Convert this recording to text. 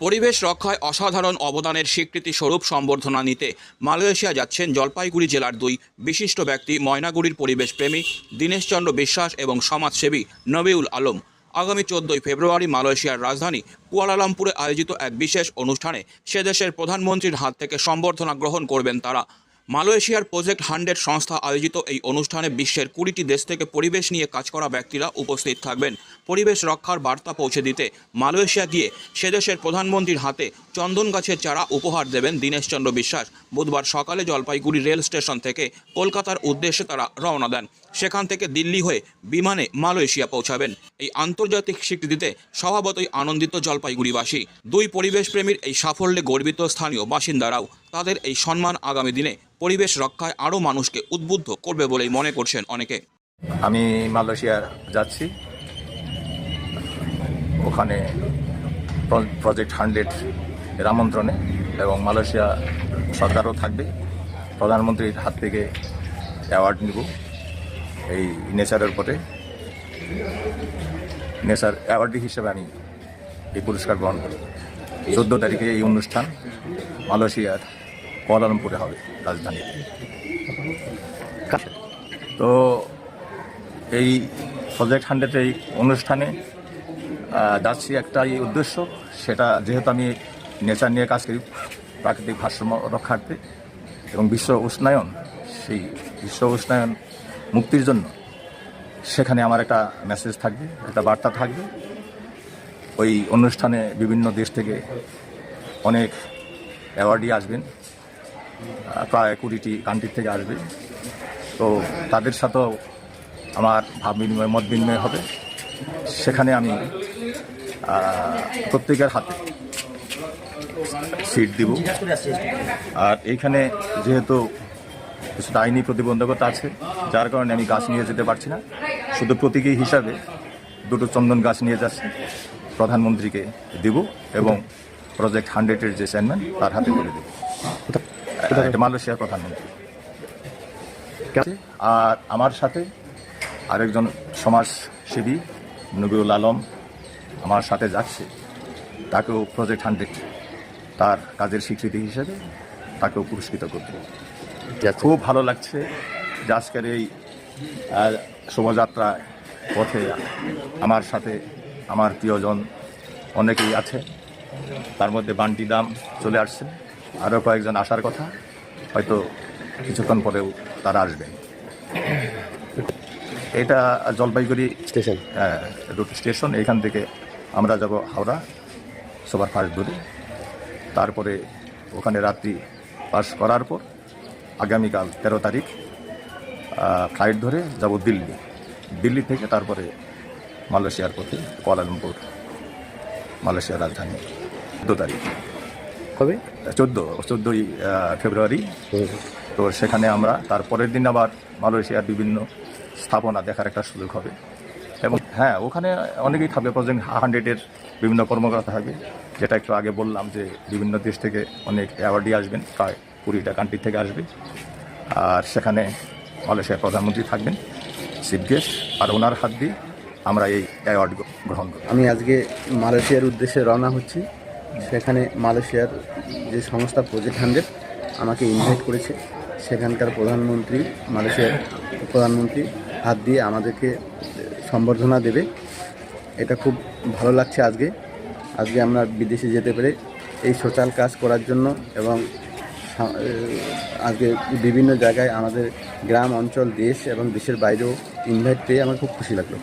পরিবেশ রক্ষায় অসাধারণ অবদানের স্বীকৃতি স্বরূপ সম্বর্ধনা নিতে মালয়েশিয়া যাচ্ছেন জলপাইগুড়ি জেলার দুই বিশিষ্ট ব্যক্তি, ময়নাগুড়ির পরিবেশপ্রেমী দীনেশচন্দ্র বিশ্বাস এবং সমাজসেবী নবিউল আলম। আগামী চোদ্দই ফেব্রুয়ারি মালয়েশিয়ার রাজধানী কুয়ালালামপুরে আয়োজিত এক বিশেষ অনুষ্ঠানে সে দেশের প্রধানমন্ত্রীর হাত থেকে সম্বর্ধনা গ্রহণ করবেন তারা। মালয়েশিয়ার প্রজেক্ট হান্ড্রেড সংস্থা আয়োজিত এই অনুষ্ঠানে বিশ্বের কুড়িটি দেশ থেকে পরিবেশ নিয়ে কাজ করা ব্যক্তিরা উপস্থিত থাকবেন। পরিবেশ রক্ষার বার্তা পৌঁছে দিতে মালয়েশিয়া গিয়ে সে দেশের প্রধানমন্ত্রীর হাতে চন্দন গাছের চারা উপহার দেবেন দীনেশচন্দ্র বিশ্বাস। বুধবার সকালে জলপাইগুড়ি রেল স্টেশন থেকে কলকাতার উদ্দেশ্যে তারা রওনা দেন। সেখান থেকে দিল্লি হয়ে বিমানে মালয়েশিয়া পৌঁছাবেন। এই আন্তর্জাতিক স্বীকৃতিতে স্বভাবতই আনন্দিত জলপাইগুড়িবাসী। দুই পরিবেশপ্রেমীর এই সাফল্যে গর্বিত স্থানীয় বাসিন্দারাও তাদের এই সম্মান আগামী দিনে পরিবেশ রক্ষায় আরও মানুষকে উদ্বুদ্ধ করবে বলেই মনে করছেন অনেকে। আমি মালয়েশিয়া যাচ্ছি। ওখানে প্রজেক্ট হান্ড্রেড এর আমন্ত্রণে এবং মালয়েশিয়া সরকারও থাকবে। প্রধানমন্ত্রীর হাত থেকে অ্যাওয়ার্ড নিব এই নেচারের উপরে। নেচার অ্যাওয়ার্ড হিসেবে আমি এই পুরস্কার গ্রহণ করি চোদ্দ তারিখে এই অনুষ্ঠান মালয়েশিয়ার কুয়ালালামপুরে হবে রাজধানীতে তো এই প্রজেক্ট হান্ড্রেড এই অনুষ্ঠানে যাচ্ছি একটাই উদ্দেশ্য সেটা যেহেতু আমি নেচার নিয়ে কাজ করি প্রাকৃতিক ভারসাম্য রক্ষার্থে এবং বিশ্ব উষ্ণায়ন সেই বিশ্ব উষ্ণায়ন মুক্তির জন্য সেখানে আমার একটা মেসেজ থাকবে একটা বার্তা থাকবে। ওই অনুষ্ঠানে বিভিন্ন দেশ থেকে অনেক অ্যাওয়ার্ডই আসবেন। প্রায় কুড়িটি কান্ট্রি থেকে আসবে। তো তাদের সাথেও আমার ভাব বিনিময়, মত বিনিময় হবে। সেখানে আমি প্রত্যেকের হাতে সিট দিব। আর এইখানে যেহেতু কিছুটা আইনি প্রতিবন্ধকতা আছে, যার কারণে আমি গাছ নিয়ে যেতে পারছি না। শুধু প্রতীকী হিসাবে দুটো চন্দন গাছ নিয়ে যাচ্ছি, প্রধানমন্ত্রীকে দিব এবং প্রজেক্ট হান্ড্রেডের যে চেয়ারম্যান তার হাতে করে দেব। এটা মালয়েশিয়ার প্রধানমন্ত্রী আর আমার সাথে আরেকজন সমাজসেবী নবিউল আলম আমার সাথে যাচ্ছে। তাকেও প্রজেক্ট হান্ড্রেড তার কাজের স্বীকৃতি হিসেবে তাকেও পুরস্কৃত করতে। খুব ভালো লাগছে যে আজকের এই শোভাযাত্রা পথে আমার সাথে আমার প্রিয়জন অনেকেই আছে। তার মধ্যে বান্টি দাম চলে আসছে। আরও কয়েকজন আসার কথা হয়তো কিছুক্ষণ পরেও তারা আসবেন এটা জলপাইগুড়ি স্টেশন। রুট স্টেশন এখান থেকে আমরা যাব হাওড়া সুপার ফাস্ট ধরে তারপরে ওখানে রাত্রি পাস করার পর আগামীকাল তেরো তারিখ ফ্লাইট ধরে যাব দিল্লি। দিল্লি থেকে তারপরে মালয়েশিয়ার পথে কুয়ালালামপুর মালয়েশিয়ার রাজধানী দু তারিখ। কবে চোদ্দ চোদ্দোই ফেব্রুয়ারি। তো সেখানে আমরা তারপরের দিন আবার মালয়েশিয়ার বিভিন্ন স্থাপনা দেখার একটা সুযোগ হবে। এবং হ্যাঁ ওখানে অনেকেই থাকবে। প্রজেক্ট হান্ড্রেডের বিভিন্ন কর্মকর্তা থাকবে। যেটা একটু আগে বললাম যে বিভিন্ন দেশ থেকে অনেক অ্যাওয়ার্ডি আসবেন প্রায় কুড়িটা কান্ট্রি থেকে আসবে। আর সেখানে মালয়েশিয়ার প্রধানমন্ত্রী থাকবেন চিফ গেস্ট আর ওনার হাত দিয়ে আমরা এই অ্যাওয়ার্ড গ্রহণ করি আমি আজকে মালয়েশিয়ার উদ্দেশ্যে রওনা হচ্ছি। সেখানে মালয়েশিয়ার যে সংস্থা প্রজেক্ট হান্ড্রেড আমাকে ইনভাইট করেছে। সেখানকার প্রধানমন্ত্রী, মালয়েশিয়ার প্রধানমন্ত্রী হাত দিয়ে আমাদেরকে সম্বর্ধনা দেবে। এটা খুব ভালো লাগছে আজকে। আজকে আমরা বিদেশে যেতে পেরে এই সোশ্যাল কাজ করার জন্য এবং আজকে বিভিন্ন জায়গায় আমাদের গ্রাম, অঞ্চল, দেশ এবং দেশের বাইরেও ইনভাইট পেয়ে আমার খুব খুশি লাগল।